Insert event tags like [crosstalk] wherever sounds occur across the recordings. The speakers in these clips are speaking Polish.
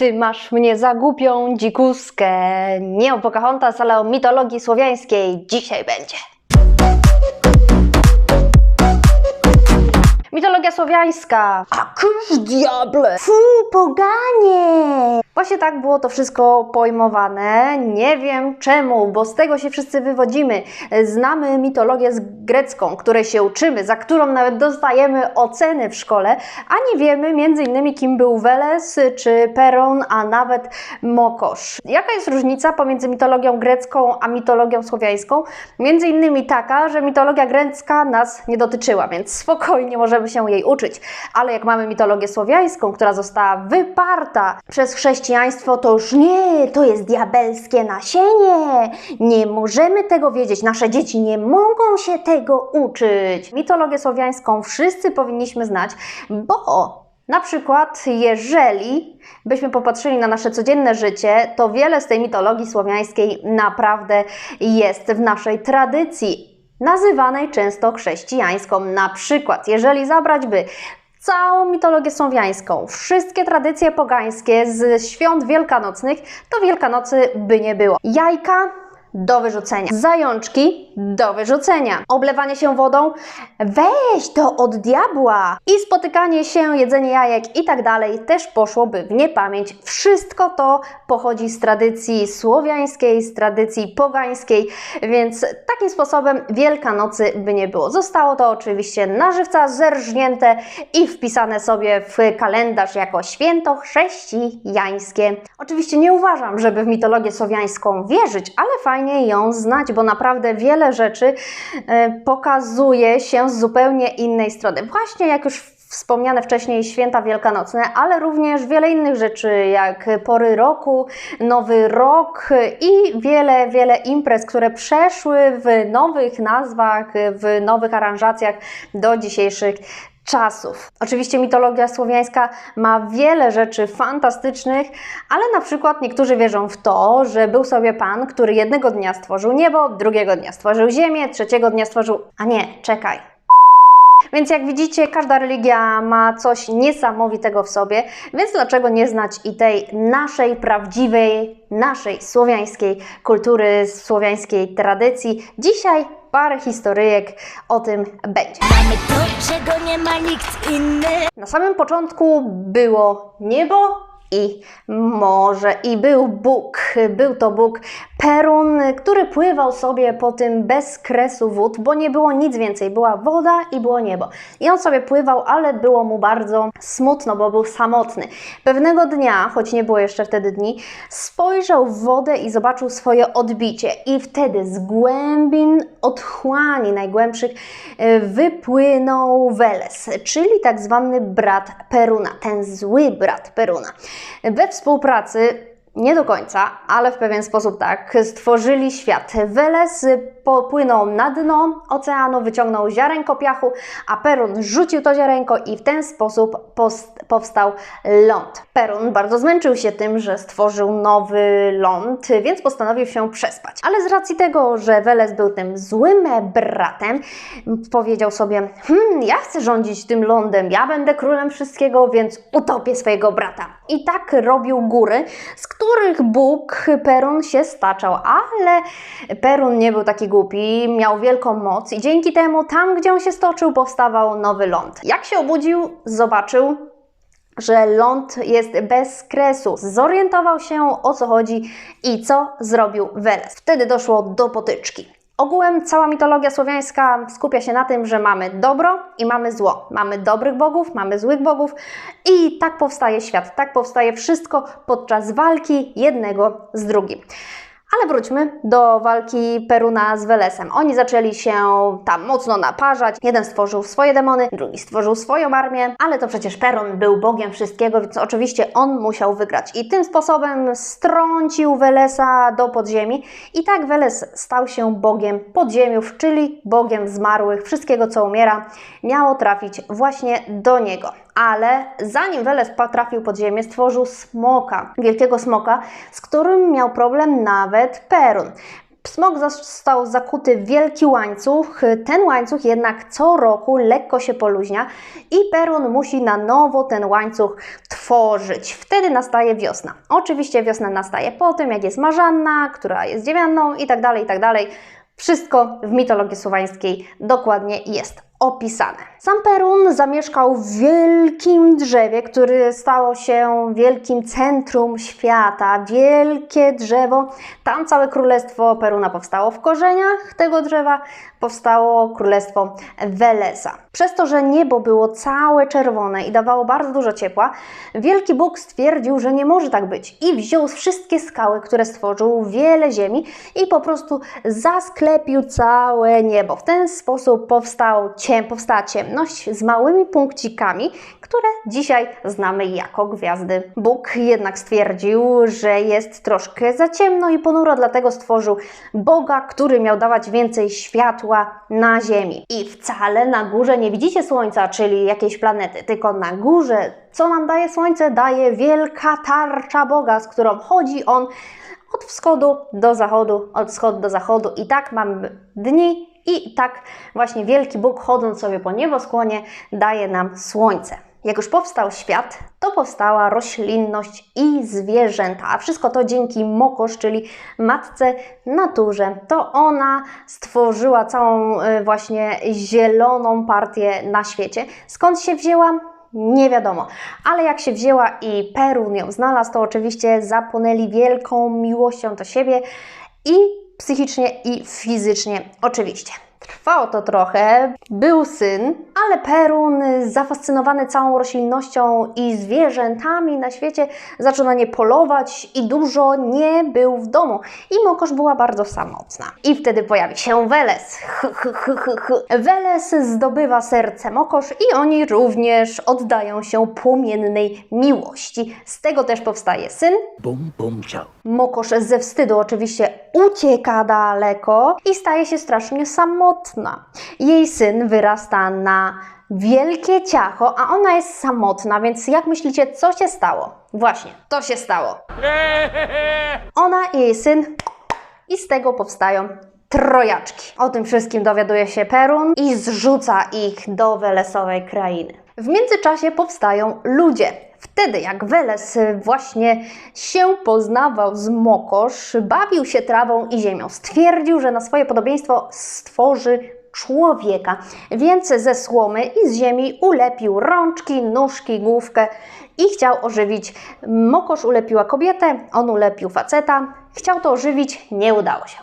Ty masz mnie za głupią dzikuskę. Nie o Pocahontas, ale o mitologii słowiańskiej dzisiaj będzie. Mitologia słowiańska. A kurz diable! Fu, poganie! Właśnie tak było to wszystko pojmowane. Nie wiem czemu, bo z tego się wszyscy wywodzimy. Znamy mitologię z grecką, której się uczymy, za którą nawet dostajemy oceny w szkole, a nie wiemy między innymi kim był Weles czy Peron, a nawet Mokosz. Jaka jest różnica pomiędzy mitologią grecką a mitologią słowiańską? Między innymi taka, że mitologia grecka nas nie dotyczyła, więc spokojnie możemy się jej uczyć. Ale jak mamy mitologię słowiańską, która została wyparta przez chrześcijaństwo, to już nie, to jest diabelskie nasienie. Nie możemy tego wiedzieć. Nasze dzieci nie mogą się tego uczyć. Mitologię słowiańską wszyscy powinniśmy znać, bo na przykład, jeżeli byśmy popatrzyli na nasze codzienne życie, to wiele z tej mitologii słowiańskiej naprawdę jest w naszej tradycji nazywanej często chrześcijańską. Na przykład, jeżeli zabrać by całą mitologię słowiańską, wszystkie tradycje pogańskie z świąt wielkanocnych, to Wielkanocy by nie było. Jajka do wyrzucenia. Zajączki do wyrzucenia. Oblewanie się wodą weź to od diabła. I spotykanie się, jedzenie jajek i tak dalej też poszłoby w niepamięć. Wszystko to pochodzi z tradycji słowiańskiej, z tradycji pogańskiej, więc takim sposobem Wielkanocy by nie było. Zostało to oczywiście na żywca zerżnięte i wpisane sobie w kalendarz jako święto chrześcijańskie. Oczywiście nie uważam, żeby w mitologię słowiańską wierzyć, ale fajnie ją znać, bo naprawdę wiele rzeczy e, pokazuje się z zupełnie innej strony. Właśnie jak już wspomniane wcześniej święta wielkanocne, ale również wiele innych rzeczy, jak pory roku, nowy rok i wiele, wiele imprez, które przeszły w nowych nazwach, w nowych aranżacjach do dzisiejszych czasów. Oczywiście mitologia słowiańska ma wiele rzeczy fantastycznych, ale na przykład niektórzy wierzą w to, że był sobie pan, który jednego dnia stworzył niebo, drugiego dnia stworzył ziemię, trzeciego dnia stworzył. A nie, czekaj. Więc jak widzicie, każda religia ma coś niesamowitego w sobie, więc dlaczego nie znać i tej naszej prawdziwej, naszej słowiańskiej kultury, słowiańskiej tradycji? Dzisiaj parę historyjek o tym będzie. Mamy to, czego nie ma nikt inny. Na samym początku było niebo i morze i był Bóg. Był to Bóg Perun, który pływał sobie po tym bez kresu wód, bo nie było nic więcej. Była woda i było niebo. I on sobie pływał, ale było mu bardzo smutno, bo był samotny. Pewnego dnia, choć nie było jeszcze wtedy dni, spojrzał w wodę i zobaczył swoje odbicie. I wtedy z głębin otchłani najgłębszych e, wypłynął Weles, czyli tak zwany brat Peruna, ten zły brat Peruna. We współpracy nie do końca, ale w pewien sposób tak, stworzyli świat. Weles popłynął na dno oceanu, wyciągnął ziarenko piachu, a Perun rzucił to ziarenko i w ten sposób powstał ląd. Perun bardzo zmęczył się tym, że stworzył nowy ląd, więc postanowił się przespać. Ale z racji tego, że Weles był tym złym bratem, powiedział sobie: Hmm, ja chcę rządzić tym lądem, ja będę królem wszystkiego, więc utopię swojego brata. I tak robił góry, z których Bóg Perun się staczał, ale Perun nie był taki głupi, miał wielką moc i dzięki temu tam, gdzie on się stoczył, powstawał nowy ląd. Jak się obudził, zobaczył, że ląd jest bez kresu. Zorientował się o co chodzi i co zrobił Weles. Wtedy doszło do potyczki. Ogółem cała mitologia słowiańska skupia się na tym, że mamy dobro i mamy zło. Mamy dobrych bogów, mamy złych bogów i tak powstaje świat, tak powstaje wszystko podczas walki jednego z drugim. Ale wróćmy do walki Peruna z Welesem. Oni zaczęli się tam mocno naparzać. Jeden stworzył swoje demony, drugi stworzył swoją armię, ale to przecież Perun był bogiem wszystkiego, więc oczywiście on musiał wygrać. I tym sposobem strącił Welesa do podziemi. I tak Weles stał się bogiem podziemiów, czyli bogiem zmarłych. Wszystkiego, co umiera, miało trafić właśnie do niego ale zanim Weles trafił pod ziemię, stworzył smoka, wielkiego smoka, z którym miał problem nawet Perun. Smok został zakuty w wielki łańcuch. Ten łańcuch jednak co roku lekko się poluźnia i Perun musi na nowo ten łańcuch tworzyć. Wtedy nastaje wiosna. Oczywiście wiosna nastaje po tym, jak jest Marzanna, która jest dziewianną i tak dalej, i tak dalej. Wszystko w mitologii słowiańskiej dokładnie jest opisane. Sam Perun zamieszkał w wielkim drzewie, które stało się wielkim centrum świata. Wielkie drzewo. Tam całe królestwo Peruna powstało w korzeniach tego drzewa. Powstało królestwo Welesa. Przez to, że niebo było całe czerwone i dawało bardzo dużo ciepła, wielki Bóg stwierdził, że nie może tak być i wziął wszystkie skały, które stworzył, wiele ziemi i po prostu zasklepił całe niebo. W ten sposób powstał ciem, powstała ciemność z małymi punkcikami, które dzisiaj znamy jako gwiazdy. Bóg jednak stwierdził, że jest troszkę za ciemno i ponuro, dlatego stworzył Boga, który miał dawać więcej światła na ziemi. I wcale na górze nie widzicie słońca, czyli jakiejś planety, tylko na górze, co nam daje słońce, daje wielka tarcza Boga, z którą chodzi on od wschodu do zachodu, od wschodu do zachodu i tak mamy dni i tak właśnie wielki Bóg chodząc sobie po nieboskłonie daje nam słońce. Jak już powstał świat, to powstała roślinność i zwierzęta, a wszystko to dzięki Mokosz, czyli matce naturze. To ona stworzyła całą y, właśnie zieloną partię na świecie. Skąd się wzięła? Nie wiadomo, ale jak się wzięła i Perun ją znalazł, to oczywiście zapłonęli wielką miłością do siebie i psychicznie i fizycznie oczywiście. Trwało to trochę, był syn, ale Perun, zafascynowany całą roślinnością i zwierzętami na świecie, zaczął na nie polować i dużo nie był w domu. I Mokosz była bardzo samotna. I wtedy pojawi się Weles. [laughs] Weles zdobywa serce Mokosz i oni również oddają się płomiennej miłości. Z tego też powstaje syn, Bum, bum, ciao. Mokosz ze wstydu oczywiście ucieka daleko i staje się strasznie samotna. Jej syn wyrasta na wielkie ciacho, a ona jest samotna, więc jak myślicie, co się stało? Właśnie, to się stało. [laughs] Ona i jej syn i z tego powstają trojaczki. O tym wszystkim dowiaduje się Perun i zrzuca ich do Welesowej krainy. W międzyczasie powstają ludzie. Wtedy, jak Weles właśnie się poznawał z Mokosz, bawił się trawą i ziemią, stwierdził, że na swoje podobieństwo stworzy człowieka. Więc ze słomy i z ziemi ulepił rączki, nóżki, główkę i chciał ożywić. Mokosz ulepiła kobietę, on ulepił faceta. Chciał to ożywić, nie udało się.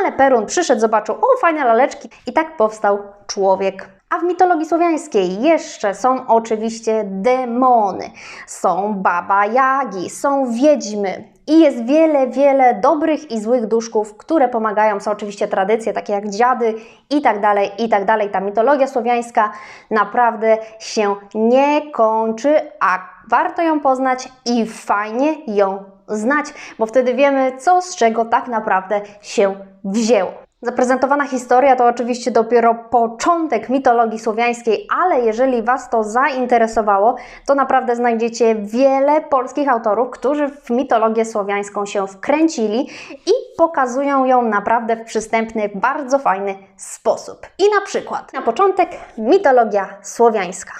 Ale Perun przyszedł, zobaczył, o fajne laleczki i tak powstał człowiek. A w mitologii słowiańskiej jeszcze są oczywiście demony, są baba Jagi, są wiedźmy i jest wiele, wiele dobrych i złych duszków, które pomagają. Są oczywiście tradycje takie jak dziady i tak dalej, i tak dalej. Ta mitologia słowiańska naprawdę się nie kończy, a warto ją poznać i fajnie ją znać, bo wtedy wiemy, co z czego tak naprawdę się wzięło. Zaprezentowana historia to oczywiście dopiero początek mitologii słowiańskiej, ale jeżeli Was to zainteresowało, to naprawdę znajdziecie wiele polskich autorów, którzy w mitologię słowiańską się wkręcili i pokazują ją naprawdę w przystępny, bardzo fajny sposób. I na przykład, na początek mitologia słowiańska.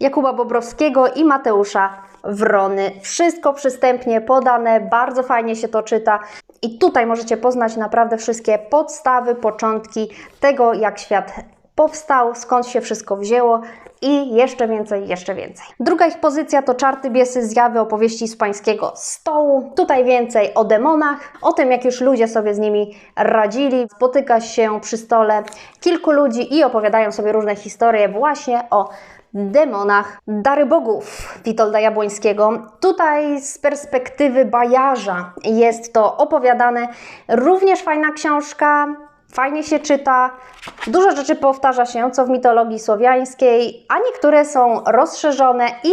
Jakuba Bobrowskiego i Mateusza Wrony. Wszystko przystępnie podane, bardzo fajnie się to czyta. I tutaj możecie poznać naprawdę wszystkie podstawy, początki tego, jak świat powstał, skąd się wszystko wzięło i jeszcze więcej, jeszcze więcej. Druga ich pozycja to czarty, biesy, zjawy, opowieści z pańskiego stołu. Tutaj więcej o demonach, o tym jak już ludzie sobie z nimi radzili. Spotyka się przy stole kilku ludzi i opowiadają sobie różne historie właśnie o demonach Dary Bogów Witolda Jabłońskiego. Tutaj z perspektywy bajarza jest to opowiadane. Również fajna książka, fajnie się czyta. Dużo rzeczy powtarza się, co w mitologii słowiańskiej, a niektóre są rozszerzone i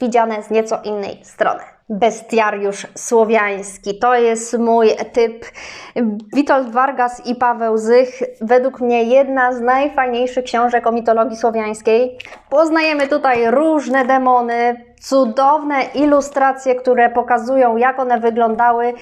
widziane z nieco innej strony. Bestiariusz słowiański to jest mój typ. Witold Vargas i Paweł Zych, według mnie jedna z najfajniejszych książek o mitologii słowiańskiej. Poznajemy tutaj różne demony, cudowne ilustracje, które pokazują, jak one wyglądały.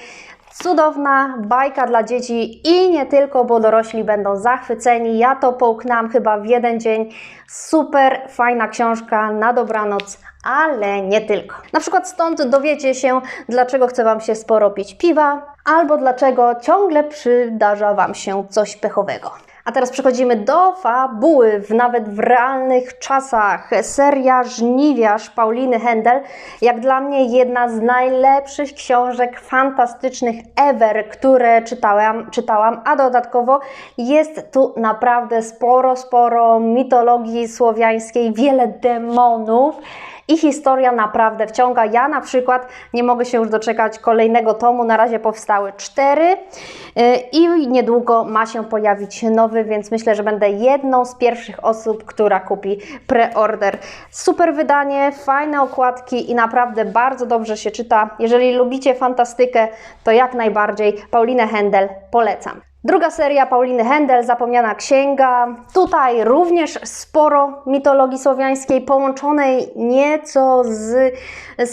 Cudowna bajka dla dzieci i nie tylko, bo dorośli będą zachwyceni. Ja to połknęłam chyba w jeden dzień. Super fajna książka na dobranoc, ale nie tylko. Na przykład stąd dowiecie się, dlaczego chce Wam się sporo pić piwa, albo dlaczego ciągle przydarza Wam się coś pechowego. A teraz przechodzimy do fabuły, w nawet w realnych czasach. Seria Żniwiarz Pauliny Händel, jak dla mnie jedna z najlepszych książek fantastycznych ever, które czytałam, czytałam, a dodatkowo jest tu naprawdę sporo, sporo mitologii słowiańskiej, wiele demonów. I historia naprawdę wciąga. Ja na przykład nie mogę się już doczekać kolejnego tomu. Na razie powstały cztery yy, i niedługo ma się pojawić nowy, więc myślę, że będę jedną z pierwszych osób, która kupi preorder. Super wydanie, fajne okładki i naprawdę bardzo dobrze się czyta. Jeżeli lubicie fantastykę, to jak najbardziej Paulinę Händel polecam. Druga seria Pauliny Händel, Zapomniana Księga. Tutaj również sporo mitologii słowiańskiej, połączonej nieco z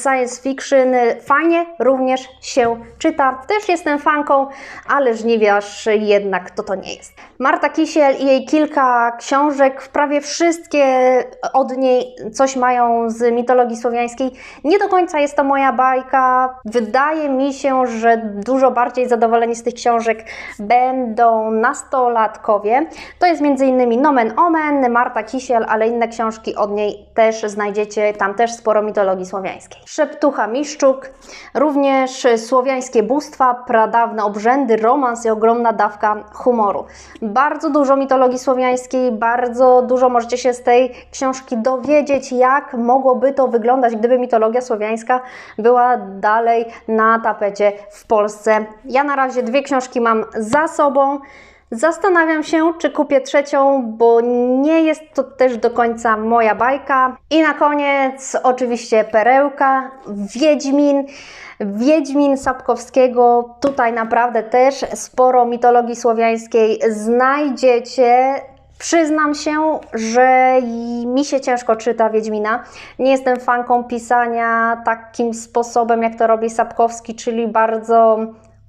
science fiction. Fajnie również się czyta. Też jestem fanką, ale żniwiarz jednak to to nie jest. Marta Kisiel i jej kilka książek, prawie wszystkie od niej coś mają z mitologii słowiańskiej. Nie do końca jest to moja bajka. Wydaje mi się, że dużo bardziej zadowoleni z tych książek będą nastolatkowie. To jest m.in. Nomen Omen, Marta Kisiel, ale inne książki od niej też znajdziecie. Tam też sporo mitologii słowiańskiej. Szeptucha Miszczuk, również słowiańskie bóstwa, pradawne obrzędy, romans i ogromna dawka humoru. Bardzo dużo mitologii słowiańskiej, bardzo dużo możecie się z tej książki dowiedzieć, jak mogłoby to wyglądać, gdyby mitologia słowiańska była dalej na tapecie w Polsce. Ja na razie dwie książki mam za sobą. Zastanawiam się, czy kupię trzecią, bo nie jest to też do końca moja bajka. I na koniec oczywiście perełka, Wiedźmin. Wiedźmin Sapkowskiego. Tutaj naprawdę też sporo mitologii słowiańskiej znajdziecie. Przyznam się, że mi się ciężko czyta Wiedźmina. Nie jestem fanką pisania takim sposobem, jak to robi Sapkowski, czyli bardzo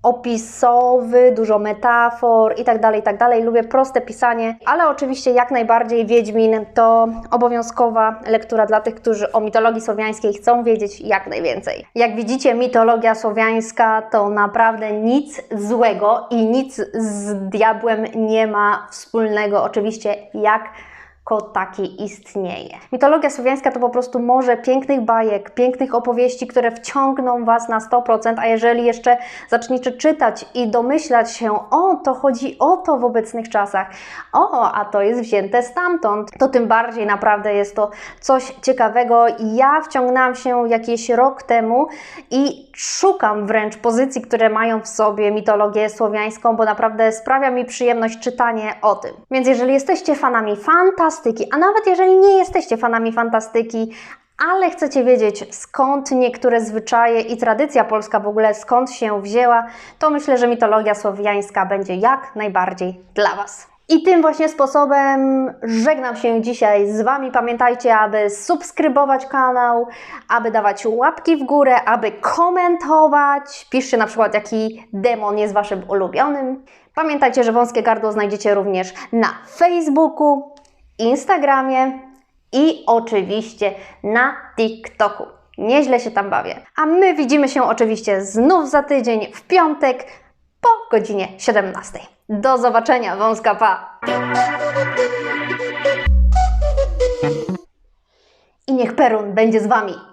opisowy, dużo metafor i tak dalej, tak dalej. Lubię proste pisanie, ale oczywiście jak najbardziej Wiedźmin to obowiązkowa lektura dla tych, którzy o mitologii słowiańskiej chcą wiedzieć jak najwięcej. Jak widzicie, mitologia słowiańska to naprawdę nic złego i nic z diabłem nie ma wspólnego. Oczywiście jak jako taki istnieje. Mitologia słowiańska to po prostu morze pięknych bajek, pięknych opowieści, które wciągną Was na 100%, a jeżeli jeszcze zaczniecie czytać i domyślać się, o, to chodzi o to w obecnych czasach, o, a to jest wzięte stamtąd, to tym bardziej naprawdę jest to coś ciekawego. Ja wciągnęłam się jakiś rok temu i szukam wręcz pozycji, które mają w sobie mitologię słowiańską, bo naprawdę sprawia mi przyjemność czytanie o tym. Więc jeżeli jesteście fanami fantastyki, a nawet jeżeli nie jesteście fanami fantastyki, ale chcecie wiedzieć skąd niektóre zwyczaje i tradycja polska w ogóle skąd się wzięła, to myślę, że mitologia słowiańska będzie jak najbardziej dla Was. I tym właśnie sposobem żegnam się dzisiaj z Wami. Pamiętajcie, aby subskrybować kanał, aby dawać łapki w górę, aby komentować. Piszcie na przykład, jaki demon jest Waszym ulubionym. Pamiętajcie, że wąskie gardło znajdziecie również na Facebooku, Instagramie i oczywiście na TikToku. Nieźle się tam bawię. A my widzimy się oczywiście znów za tydzień w piątek po godzinie 17. Do zobaczenia, wąska pa! I niech Perun będzie z Wami.